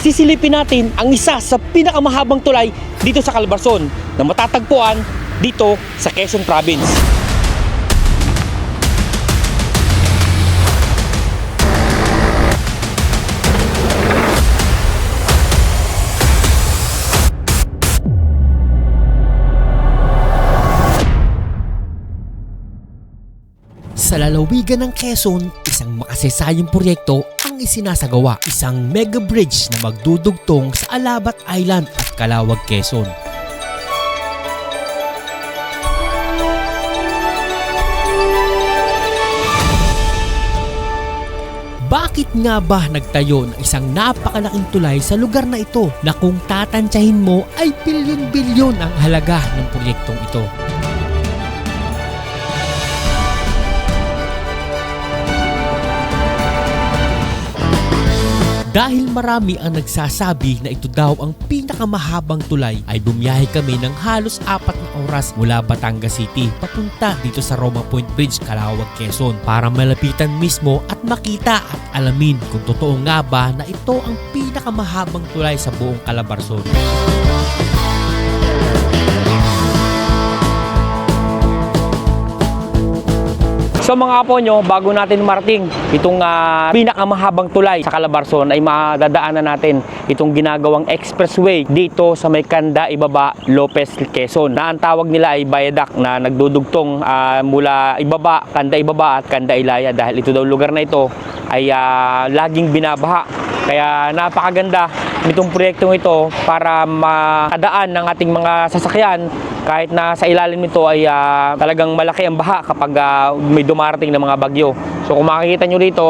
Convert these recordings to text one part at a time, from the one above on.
sisilipin natin ang isa sa pinakamahabang tulay dito sa Calabarzon na matatagpuan dito sa Quezon Province. Lalawigan ng Quezon, isang makasesayang proyekto ang isinasagawa. Isang mega bridge na magdudugtong sa Alabat Island at Calawag, Quezon. Bakit nga ba nagtayo ng isang napakalaking tulay sa lugar na ito na kung tatantyahin mo ay bilyon-bilyon ang halaga ng proyektong ito? Dahil marami ang nagsasabi na ito daw ang pinakamahabang tulay ay bumiyahe kami ng halos apat na oras mula Batangas City papunta dito sa Roma Point Bridge, Calawag, Quezon para malapitan mismo at makita at alamin kung totoo nga ba na ito ang pinakamahabang tulay sa buong Calabarzon. So mga apo nyo, bago natin marating itong ah, pinakamahabang tulay sa Calabarzon ay madadaanan natin itong ginagawang expressway dito sa may Kanda Ibaba, Lopez, Quezon. Na ang tawag nila ay viaduct na nagdudugtong ah, mula Ibaba, Kanda Ibaba at Kanda Ilaya dahil ito daw lugar na ito ay ah, laging binabaha. Kaya napakaganda nitong proyektong ito para makadaan ng ating mga sasakyan kahit na sa ilalim nito ay ah, talagang malaki ang baha kapag ah, may dumarating na mga bagyo. So kung makikita nyo dito,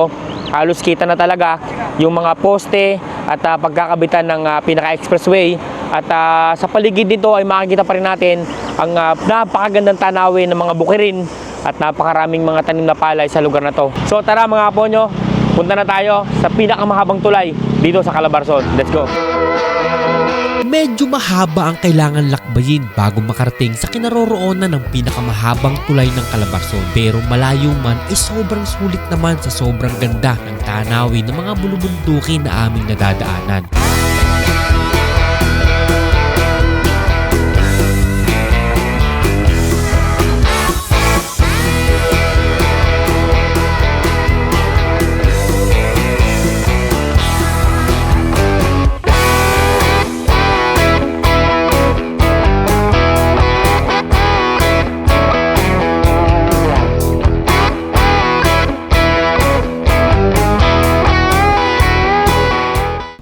halos kita na talaga yung mga poste at ah, pagkakabitan ng ah, pinaka-expressway at ah, sa paligid nito ay makikita pa rin natin ang ah, napakagandang tanawin ng mga bukirin at napakaraming mga tanim na palay sa lugar na to. So tara mga apo nyo, punta na tayo sa pinakamahabang tulay dito sa Calabarzon. Let's go! Medyo mahaba ang kailangan lakbayin bago makarating sa kinaroroonan ng pinakamahabang tulay ng Calabarzon. Pero malayo man ay sobrang sulit naman sa sobrang ganda ng tanawin ng mga bulubundukin na aming nadadaanan.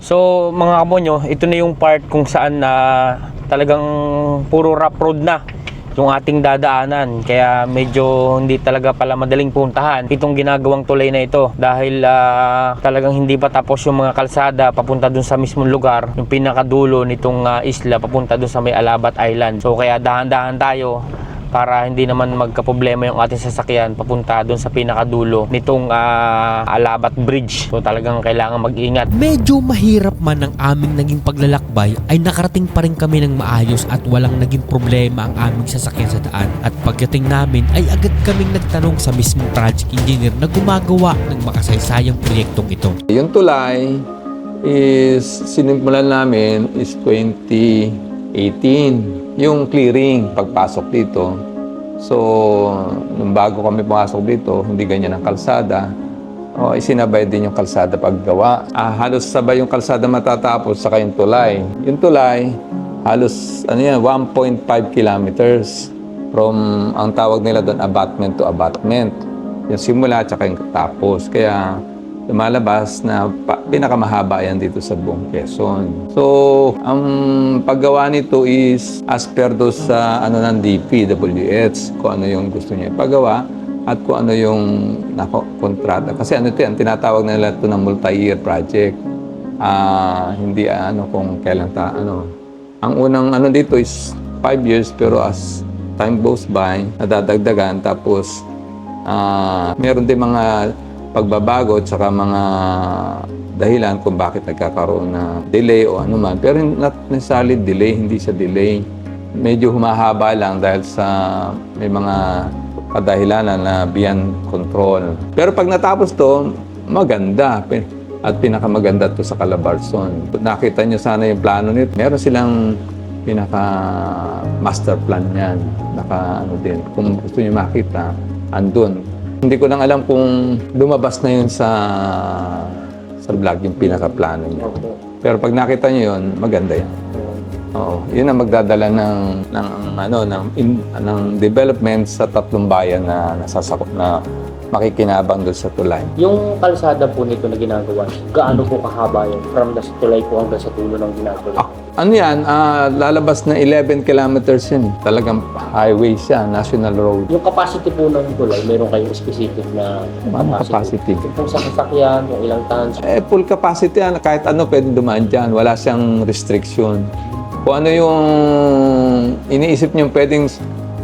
So mga kabonyo, ito na yung part kung saan na talagang puro rough road na yung ating dadaanan. Kaya medyo hindi talaga pala madaling puntahan itong ginagawang tulay na ito dahil ah, talagang hindi pa tapos yung mga kalsada papunta dun sa mismong lugar, yung pinakadulo nitong ah, isla papunta dun sa may Alabat Island. So kaya dahan-dahan tayo para hindi naman magkaproblema yung ating sasakyan papunta dun sa pinakadulo nitong ah, Alabat Bridge. So talagang kailangan mag-ingat. Medyo mahirap man ang aming naging paglalakbay ay nakarating pa rin kami ng maayos at walang naging problema ang aming sasakyan sa daan. At pagdating namin ay agad kaming nagtanong sa mismong project engineer na gumagawa ng makasaysayang proyektong ito. Yung tulay is sinimulan namin is 2018. Yung clearing, pagpasok dito. So, nung bago kami pumasok dito, hindi ganyan ang kalsada. O, isinabay din yung kalsada paggawa. Ah, halos sabay yung kalsada matatapos sa yung tulay. Yung tulay, halos ano yan, 1.5 kilometers from ang tawag nila doon abutment to abutment. Yung simula at yung tapos. Kaya lumalabas na pinakamahaba yan dito sa buong Quezon. So, ang paggawa nito is as per do sa ano ng DPWH, kung ano yung gusto niya ipagawa at kung ano yung nako, kontrata. Kasi ano ito yan, tinatawag na nila ito ng multi-year project. Ah, hindi ah, ano kung kailan ta ano. Ang unang ano dito is 5 years pero as time goes by, nadadagdagan tapos ah meron din mga pagbabago at saka mga dahilan kung bakit nagkakaroon na delay o ano man. Pero not necessarily delay, hindi siya delay. Medyo humahaba lang dahil sa may mga kadahilanan na beyond control. Pero pag natapos to, maganda. At pinakamaganda to sa Calabarzon. Nakita nyo sana yung plano nito. Meron silang pinaka master plan niyan. Naka ano din. Kung gusto niyo makita, andun. Hindi ko lang alam kung lumabas na yun sa sa vlog yung pinaka plano niya. Pero pag nakita niyo yun, maganda yan. Oo, yun ang magdadala ng ng ano ng in- ng development sa tatlong bayan na nasasakop na makikinabang doon sa tulay. Yung kalsada po nito na ginagawa, gaano po kahaba yun? From the tulay po hanggang sa tulo ng ginagawa. Ah, ano yan? Ah, lalabas na 11 kilometers yun. Talagang highway siya, national road. Yung capacity po ng tulay, meron kayong specific na Ano capacity? Kung sa sasakyan, yung ilang tons. Eh, full capacity yan. Kahit ano pwede dumaan dyan. Wala siyang restriction. Kung ano yung iniisip niyo pwedeng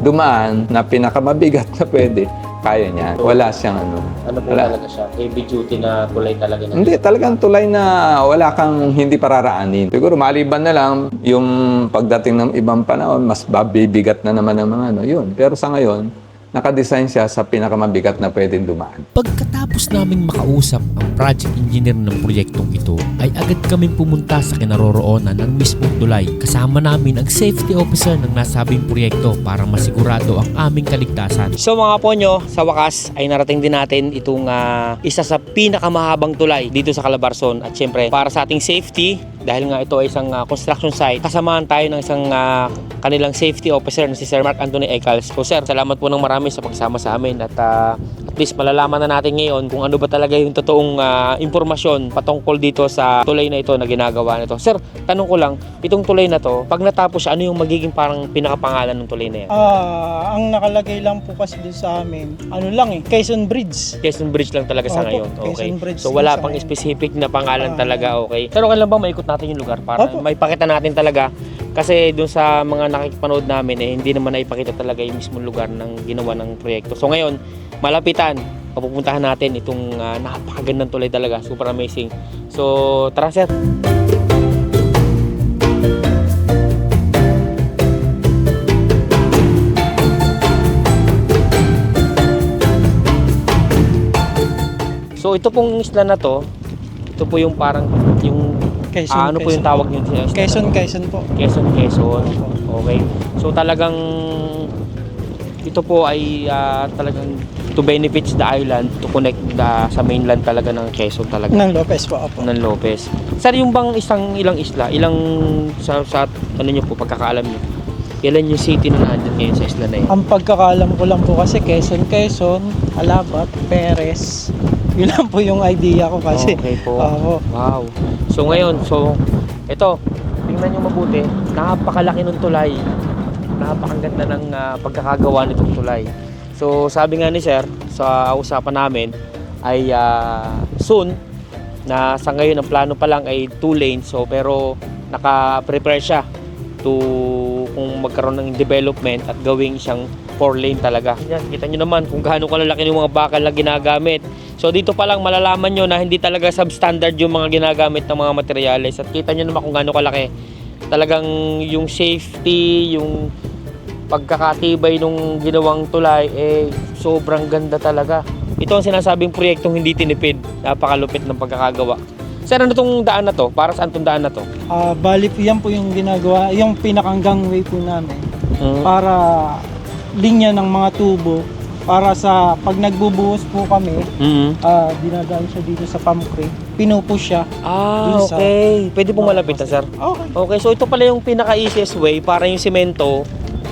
dumaan na pinakamabigat na pwede, kaya niya. Wala siyang ano. Ano po Wala. talaga siya? Heavy duty na tulay talaga na. Hindi, talagang tulay na wala kang hindi pararaanin. Siguro maliban na lang yung pagdating ng ibang panahon, mas babibigat na naman ang mga ano. Yun. Pero sa ngayon, nakadesign siya sa pinakamabigat na pwedeng dumaan. Pagkatapos naming makausap ang project engineer ng proyektong ito, ay agad kaming pumunta sa kinaroroonan ng mismong tulay. Kasama namin ang safety officer ng nasabing proyekto para masigurado ang aming kaligtasan. So mga ponyo, sa wakas ay narating din natin itong ah, isa sa pinakamahabang tulay dito sa Calabarzon. At syempre, para sa ating safety, dahil nga ito ay isang ah, construction site, kasamahan tayo ng isang ah, kanilang safety officer na si Sir Mark Anthony Ecals. So sir, salamat po ng marami sa pagsama sa amin at ah, at least malalaman na natin ngayon kung ano ba talaga yung totoong ah, impormasyon patungkol dito sa tulay na ito na ginagawa nito. Sir, tanong ko lang, itong tulay na to, pag natapos siya, ano yung magiging parang pinakapangalan ng tulay na yan? Ah, ang nakalagay lang po kasi dun sa amin, ano lang eh, Quezon Bridge. Quezon Bridge lang talaga sa Opo, ngayon. Okay. Quezon Bridge So lang wala sa pang specific na pangalan Ah. talaga, okay. Pero kailan ba maikot natin yung lugar para Opo. maipakita natin talaga kasi dun sa mga nakikipanood namin eh hindi naman naipakita talaga yung mismong lugar ng ginawa ng proyekto. So ngayon, malapitan, papupuntahan natin itong ah, napakagandang tulay talaga, super amazing. So tara sir. So ito pong isla na to, ito po yung parang yung Quezon, ah, ano po yung Quezon. tawag niyo? Quezon, Quezon po. Quezon, Quezon. Okay. So talagang ito po ay ah, talagang to benefits the island to connect the, sa mainland talaga ng Quezon talaga Ng Lopez po, opo. ng Lopez. Sir, yung bang isang ilang isla, ilang sa, sa ano niyo po pagkakaalam niyo? Ilan yung city na nandun ngayon sa isla na yun? Ang pagkakalam ko lang po kasi Quezon, Quezon, Alabat, Perez. Yun lang po yung idea ko kasi. Okay po. Oo. Wow. So ngayon, so ito, tingnan nyo mabuti, napakalaki ng tulay. Napakaganda ng ah, pagkakagawa nitong tulay. So sabi nga ni Sir, sa usapan namin, ay ah, soon, na sa ngayon ang plano pa lang ay two lanes, so pero naka-prepare siya to kung magkaroon ng development at gawing siyang four lane talaga. Yan, kita nyo naman kung gaano kalalaki yung mga bakal na ginagamit. So dito pa lang malalaman nyo na hindi talaga substandard yung mga ginagamit ng mga materyales at kita nyo naman kung gaano kalaki. Talagang yung safety, yung pagkakatibay nung ginawang tulay eh sobrang ganda talaga. Ito ang sinasabing proyektong hindi tinipid. Napakalupit ng pagkakagawa. Sir, ano tong daan na to? Para saan tong daan na to? Ah, bali po yan po yung ginagawa, yung pinakang gangway po namin Mm. para linya ng mga tubo para sa pag nagbubuhos po kami, Mm. ah, dinadaan siya dito sa pump crate, pinupush siya. Ah, Dun sa- okay. Pwede pong malapitan, sir. Okay. Okay, so ito pala yung pinaka-easiest way para yung simento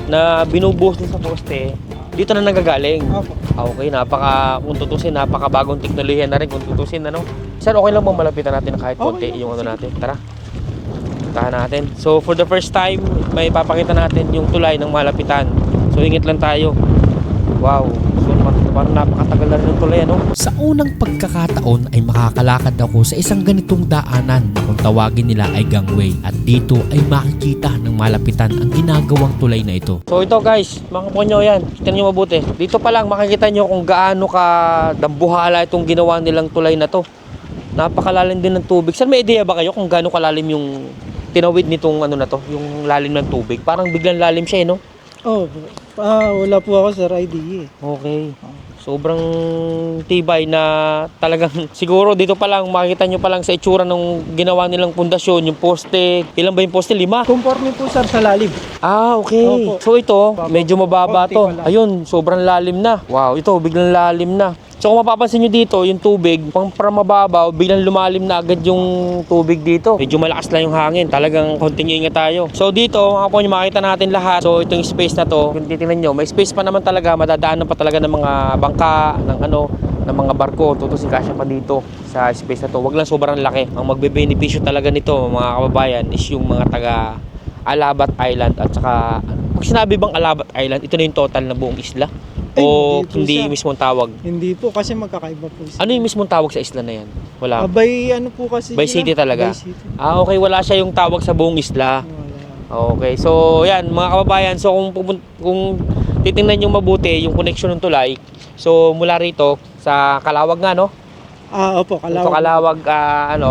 na binubuhos din sa poste, dito na nagagaling. Opo. Ah, Okay, napaka, kung tutusin, napakabagong teknolohiya na rin kung tutusin, ano? Sir, okay lang ba malapitan natin kahit konti Okay lang, yung ano natin? Tara. Puntahan natin. So, for the first time, may papakita natin yung tulay ng malapitan. So, ingit lang tayo. Wow. So, par- parang napakatagal na rin yung tulay, ano? Sa unang pagkakataon ay makakalakad ako sa isang ganitong daanan na kung tawagin nila ay gangway at dito ay makikita ng malapitan ang ginagawang tulay na ito. So ito guys, mga ponyo yan. Kita nyo mabuti. Dito pa lang makikita nyo kung gaano ka dambuhala itong ginawa nilang tulay na to. Napakalalim din ng tubig. Sir, may idea ba kayo kung gaano kalalim yung tinawid nitong ano na to, yung lalim ng tubig? Parang biglang lalim siya, eh, no? Oh, ah, wala po ako sir idea eh. Okay. Sobrang tibay na talagang siguro dito pa lang makikita nyo pa lang sa itsura nung ginawa nilang pundasyon, yung poste. Ilan ba yung poste? Lima? Conforme po sir sa lalim. Ah, okay. Opo. So ito, medyo mababa Konti to. pa lang. Ayun, sobrang lalim na. Wow, ito biglang lalim na. So kung mapapansin nyo dito, yung tubig, pang para mababaw, biglang lumalim na agad yung tubig dito. Medyo malakas lang yung hangin. Talagang konting ingat tayo. So dito, mga po makita natin lahat. So itong space na to, kung titingnan nyo, may space pa naman talaga, madadaanan pa talaga ng mga bangka, ng ano, ng mga barko. Tutusin kasya pa dito sa space na to. Wag lang sobrang laki. Ang magbebenepisyo talaga nito, mga kababayan, is yung mga taga Alabat Island at saka pag sinabi bang Alabat Island, ito na yung total na buong isla? Ay, o hindi hindi mismong tawag? Hindi po kasi magkakaiba po sir. Ano yung mismong tawag sa isla na yan? Wala. Ah, by ano po kasi By sila? city talaga? By city. Ah, okay. Wala siya yung tawag sa buong isla. Wala. Okay. So, yan, mga kababayan. So, kung, kung titingnan nyo mabuti yung connection ng tulay, so, mula rito, sa Kalawag nga, no? Ah, opo, Kalawag. kalawag. Kalawag, ah, ano,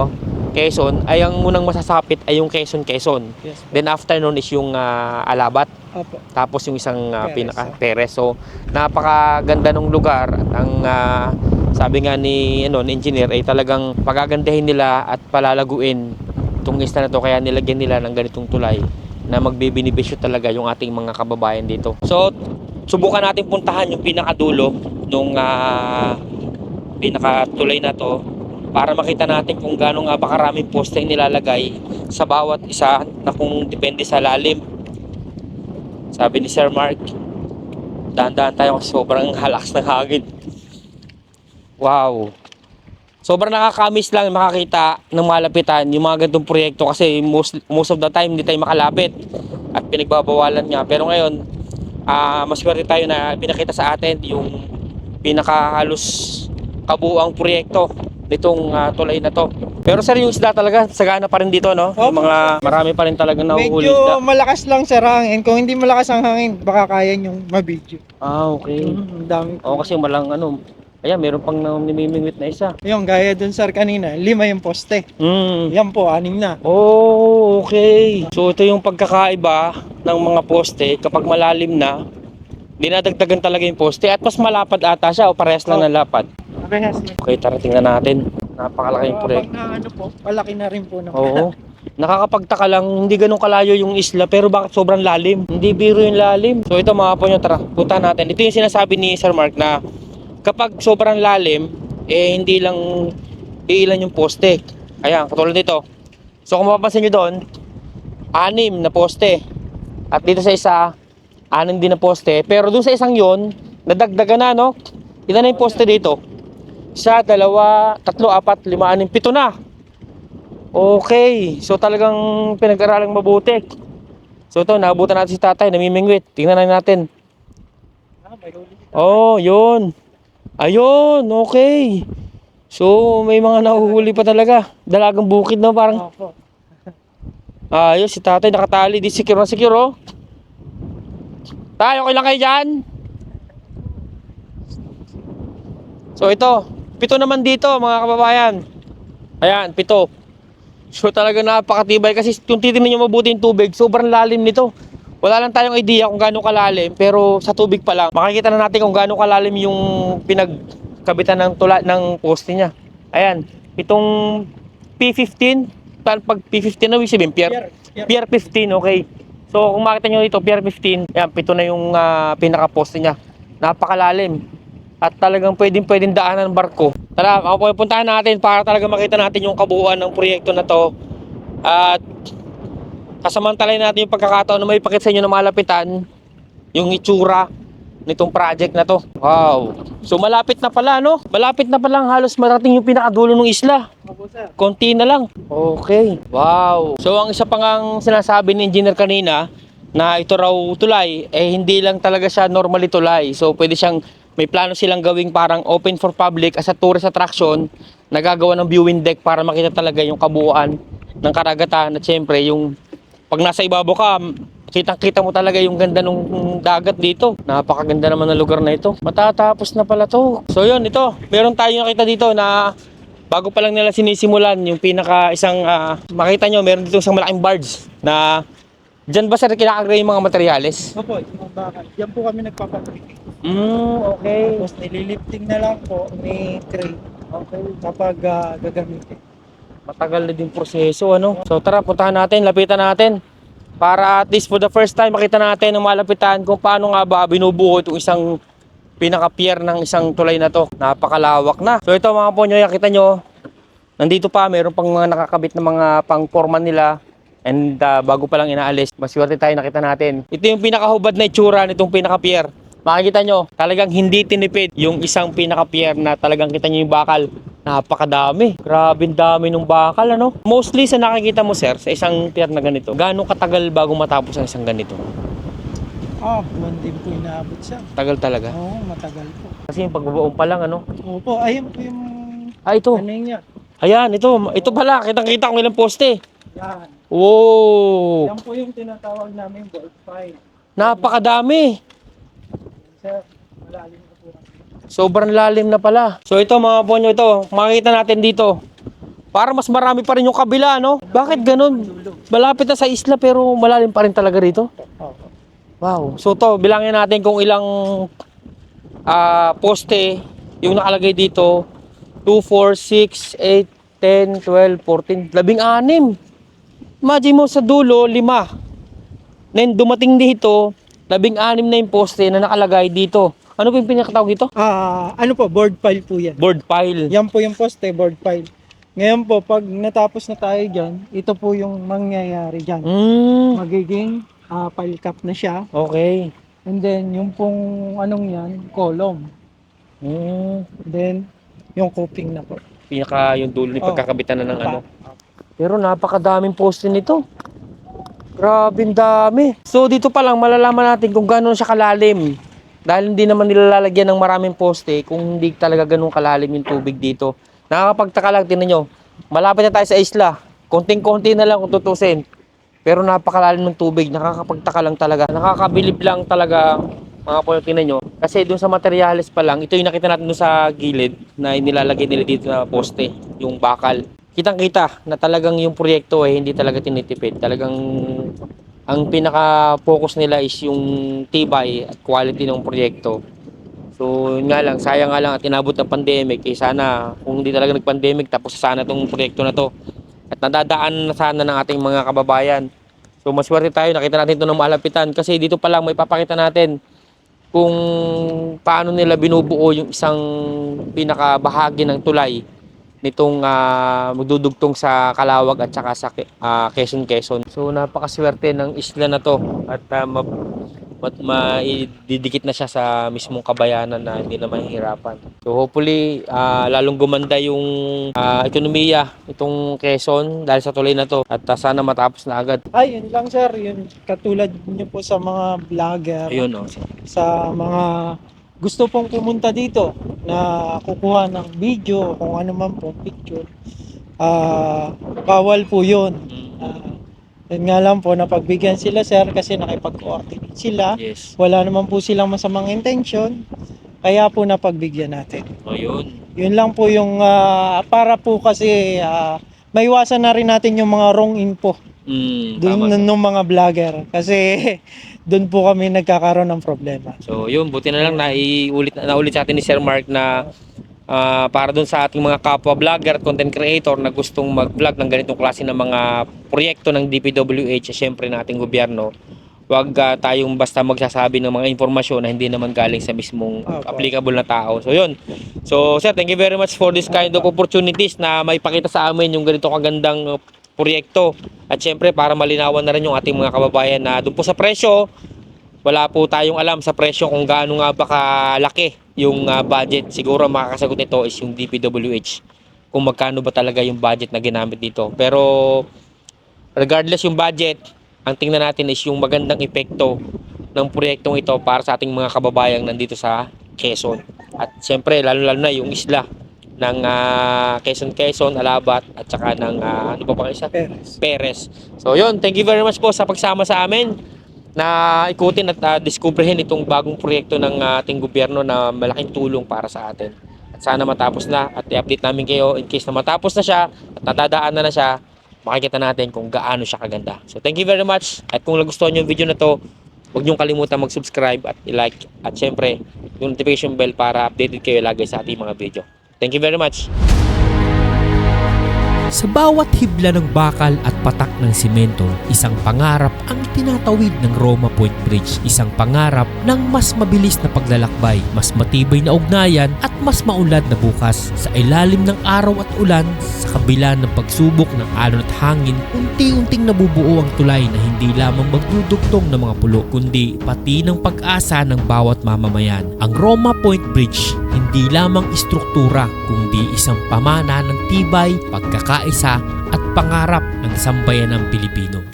Quezon, ay ang unang masasapit ay yung Quezon, Quezon. Yes. po. Then after nun is yung ah, Alabat. Opo. Tapos yung isang Perez, pinaka oh. Perez. So napakaganda ng lugar at ang ah, sabi nga ni ano ni engineer ay talagang pagagandahin nila at palalaguin itong isla na to kaya nilagyan nila ng ganitong tulay na magbibinibisyo talaga yung ating mga kababayan dito. So subukan natin puntahan yung pinakadulo nung ah, pinakatulay na to para makita natin kung gaano nga ba karaming poste yung nilalagay sa bawat isa na kung depende sa lalim. Sabi ni Sir Mark, dahan-dahan tayo kasi sobrang halakas ng hangin. Wow. Sobrang nakakamiss lang makakita ng malapitan yung mga ganitong proyekto kasi most, most of the time hindi tayo makalapit at pinagbabawalan nga. Pero ngayon, ah maswerte tayo na pinakita sa atin yung pinakahalos kabuang proyekto nitong ah, tulay na to. Pero sir, yung isda talaga, sagana pa rin dito, no? Yung Opo. mga marami pa rin talaga nahuhuli isda. Medyo malakas lang sa hangin. Kung hindi malakas ang hangin, baka kaya yung mabidyo. Ah, okay. Mm, ang dami. Oo, kasi malang ano, ayan, meron pang namimingwit na isa. Yung gaya dun sir kanina, lima yung poste. Mm. Yan po, anim na. Oh, okay. So ito yung pagkakaiba ng mga poste kapag malalim na, dinadagdagan talaga yung poste at mas malapad ata siya o parehas lang Oh. ng lapad. Parehas. Okay, tara tingnan natin. Napakalaki yung Pag proyekto. na ano po, palaki na rin po. Ng Oo. Nakakapagtaka lang, hindi ganun kalayo yung isla, pero bakit sobrang lalim? Hindi biro yung lalim. So ito mga po nyo, tara, punta natin. Ito yung sinasabi ni Sir Mark na kapag sobrang lalim, eh hindi lang iilan yung poste. Ayan, katulad dito. So kung mapapansin nyo doon, anim na poste. At dito sa isa, anim din na poste. Pero doon sa isang yon, nadagdagan na, no? Ilan na yung poste dito? Isa, dalawa, tatlo, apat, lima, anim, pito na. Okay. So talagang pinag-aralang mabuti. So ito, naabutan natin si tatay, namimingwit. Tingnan na natin. Ah, may huli. Oh, yun. Ayun, okay. So may mga nahuhuli pa talaga. Dalagang bukid na parang. Opo. Ayos, si tatay nakatali. Di secure na secure, oh. Tayo, okay lang kayo dyan? So ito, pito naman dito mga kababayan. Ayan, pito. So talaga napakatibay kasi kung titignan nyo mabuti yung tubig, sobrang lalim nito. Wala lang tayong idea kung gaano kalalim, pero sa tubig pa lang, makikita na natin kung gaano kalalim yung pinagkabitan ng tula ng poste niya. Ayan, itong P15, tal- pag P15 na, ibig sabihin, pier, Pier, pier 15, okay. So kung makita nyo dito, pier 15, yan, pito na yung ah, pinaka-poste niya. Napakalalim. At talagang pwedeng pwedeng daanan ng barko. Tara, ako po puntahan natin para talaga makita natin yung kabuuan ng proyekto na to. At kasamantalayin natin yung pagkakataon na may pakita sa inyo na malapitan yung itsura nitong project na to. Wow. So malapit na pala, no? Malapit na pala halos marating yung pinakadulo ng isla. Konti na lang. Okay. Wow. So ang isa pang ang sinasabi ni engineer kanina na ito raw tulay, eh hindi lang talaga siya normally tulay. So pwede siyang, may plano silang gawing parang open for public as a tourist attraction, nagagawa ng viewing deck para makita talaga yung kabuuan ng karagatan at syempre yung pag nasa ibabaw ka, kitang-kita mo talaga yung ganda ng dagat dito. Napakaganda naman ng lugar na ito. Matatapos na pala to. So yun, ito. Meron tayo nakita dito na bago pa lang nila sinisimulan yung pinaka isang ah, makita nyo meron dito isang malaking barge na Diyan ba sir kinakagray yung mga materyales? Opo, yung bakal. Yan po kami nagpapabriking. Mm, okay. Tapos nililifting na lang po ni crane. Okay. Kapag ah, gagamitin. Matagal na din proseso, ano? So tara, puntahan natin, lapitan natin. Para at least for the first time, makita natin ng malapitan kung paano nga ba binubuo itong isang pinaka-pier ng isang tulay na to. Napakalawak na. So ito mga ponyo, kita nyo, nandito pa, meron pang mga nakakabit na mga pang-forman nila. And ah, bago pa lang inaalis, maswerte tayo nakita natin. Ito yung pinakahubad na itsura nitong pinaka-pier. Makikita nyo, talagang hindi tinipid yung isang pinaka-pier na talagang kita nyo yung bakal. Napakadami. Grabe dami ng bakal, ano? Mostly sa nakikita mo, sir, sa isang pier na ganito, gaano katagal bago matapos ang isang ganito? Ah, buwan din po inaabot siya. Tagal talaga. Oo, matagal po. Kasi yung pagbabaon pa lang, ano? Opo, ayun po yung Ah, ito. ano niya. Ayan, ito. Ito pala. Kitang-kita kung ilang poste. Yan. Wow! Yan po yung tinatawag namin bolt file. Napakadami. Sir, malalim na po. Sobrang lalim na pala. So ito mga ponyo ito, makikita natin dito. Para mas marami pa rin yung kabila, no? Bakit ganun? Malapit na sa isla pero malalim pa rin talaga rito. Wow. So to, bilangin natin kung ilang ah, poste yung nakalagay dito. 2, 4, 6, 8, 10, 12, 14, labing anim. Imagine mo sa dulo, lima. Then dumating dito, labing anim na yung poste na nakalagay dito. Ano po yung pinakatawag dito? Ah, ano po, board file po yan. Board pile. Yan po yung poste, board file. Ngayon po, pag natapos na tayo dyan, ito po yung mangyayari dyan. Mm, Magiging ah, file cap na siya. okay. And then, yung pong anong yan, column. Mm, then, yung coping na po. pinaka yung dulo ni Oh. pagkakabitan na ng ano. Pero napakadaming poste nito. Grabe dami. So dito pa lang malalaman natin kung gano'n siya kalalim. Dahil hindi naman nilalagyan ng maraming poste kung hindi talaga ganun kalalim yung tubig dito. Nakakapagtaka lang, tingnan nyo. Malapit na tayo sa isla. Konting-konti na lang kung tutusin. Pero napakalalim ng tubig. Nakakapagtaka lang talaga. Nakakabilib lang talaga mga po tingnan nyo. Kasi dun sa materials pa lang, ito yung nakita natin dun sa gilid na nilalagay nila dito na poste, yung bakal. Kitang-kita na talagang yung proyekto eh, hindi talaga tinitipid. Talagang ang pinaka-focus nila is yung tibay at quality ng proyekto. So, yun nga lang, sayang nga lang at inabot ng pandemic. Eh, sana, kung hindi talaga nag-pandemic, tapos sana tong proyekto na to. At nadadaan na sana ng ating mga kababayan. So, maswerte tayo, nakita natin ito ng malapitan. Kasi dito pa lang, may papakita natin kung paano nila binubuo yung isang pinakabahagi ng tulay nitong ah, magdudugtong sa Kalawag at saka sa ah, Quezon Quezon. So napakaswerte ng isla na to at uh, ma, mat- maididikit na siya sa mismong kabayanan na hindi na mahihirapan. So hopefully ah, lalong gumanda yung ah, ekonomiya itong Quezon dahil sa tulay na to at ah, sana matapos na agad. Ay, yun lang sir. Yun, katulad nyo po sa mga vlogger. Ayun oh. sa mga gusto pong pumunta dito na kukuha ng video kung ano man po picture. Ah bawal po yun. Ah, yun nga lang po napagbigyan sila sir kasi nakipag-coordinate sila. Yes. wala naman po silang masamang intention kaya po napagbigyan natin. Ayun. yun lang po yung ah, para po kasi ah, maiwasan na rin natin yung mga wrong info Mm, doon tama. ng mga vlogger kasi doon po kami nagkakaroon ng problema So yun, buti na lang naiulit naulit sa atin ni Sir Mark na ah, para dun sa ating mga kapwa vlogger at content creator na gustong mag-vlog ng ganitong klase ng mga proyekto ng DPWH, syempre ng ating gobyerno, wag ah, tayong basta magsasabi ng mga informasyon na hindi naman galing sa mismong Opo. applicable na tao. So yun. So sir, thank you very much for this kind of opportunities na maipakita sa amin yung ganito kagandang uh, proyekto. At syempre para malinawan na rin yung ating mga kababayan na doon po sa presyo, wala po tayong alam sa presyo kung gaano nga ba kalaki yung ah, budget. Siguro makakasagot nito is yung DPWH kung magkano ba talaga yung budget na ginamit dito. Pero regardless yung budget, ang tingnan natin is yung magandang epekto ng proyektong ito para sa ating mga kababayang nandito sa Quezon. At siyempre, lalo-lalo na yung isla ng ah, Quezon Quezon, Alabat at saka ng ah, ano pa pang isa? Perez. Perez. So yun, thank you very much po sa pagsama sa amin na ikutin at uh, diskubrihin itong bagong proyekto ng ating gobyerno na malaking tulong para sa atin. At sana matapos na at i-update namin kayo in case na matapos na siya at natadaan na na siya, makikita natin kung gaano siya kaganda. So thank you very much. At kung nagustuhan niyo yung video na to, huwag niyong kalimutan mag-subscribe at i-like at syempre yung notification bell para updated kayo lagi sa ating mga video. Thank you very much. Sa bawat hibla ng bakal at patak ng simento, isang pangarap ang tinatawid ng Roma Point Bridge. Isang pangarap ng mas mabilis na paglalakbay, mas matibay na ugnayan at mas maulad na bukas. Sa ilalim ng araw at ulan, sa kabila ng pagsubok ng alon at hangin, unti-unting nabubuo ang tulay na hindi lamang magdudugtong ng mga pulo, kundi pati ng pag-asa ng bawat mamamayan. Ang Roma Point Bridge hindi lamang istruktura kundi isang pamana ng tibay, pagkakaisa at pangarap ng sambayan ng Pilipino.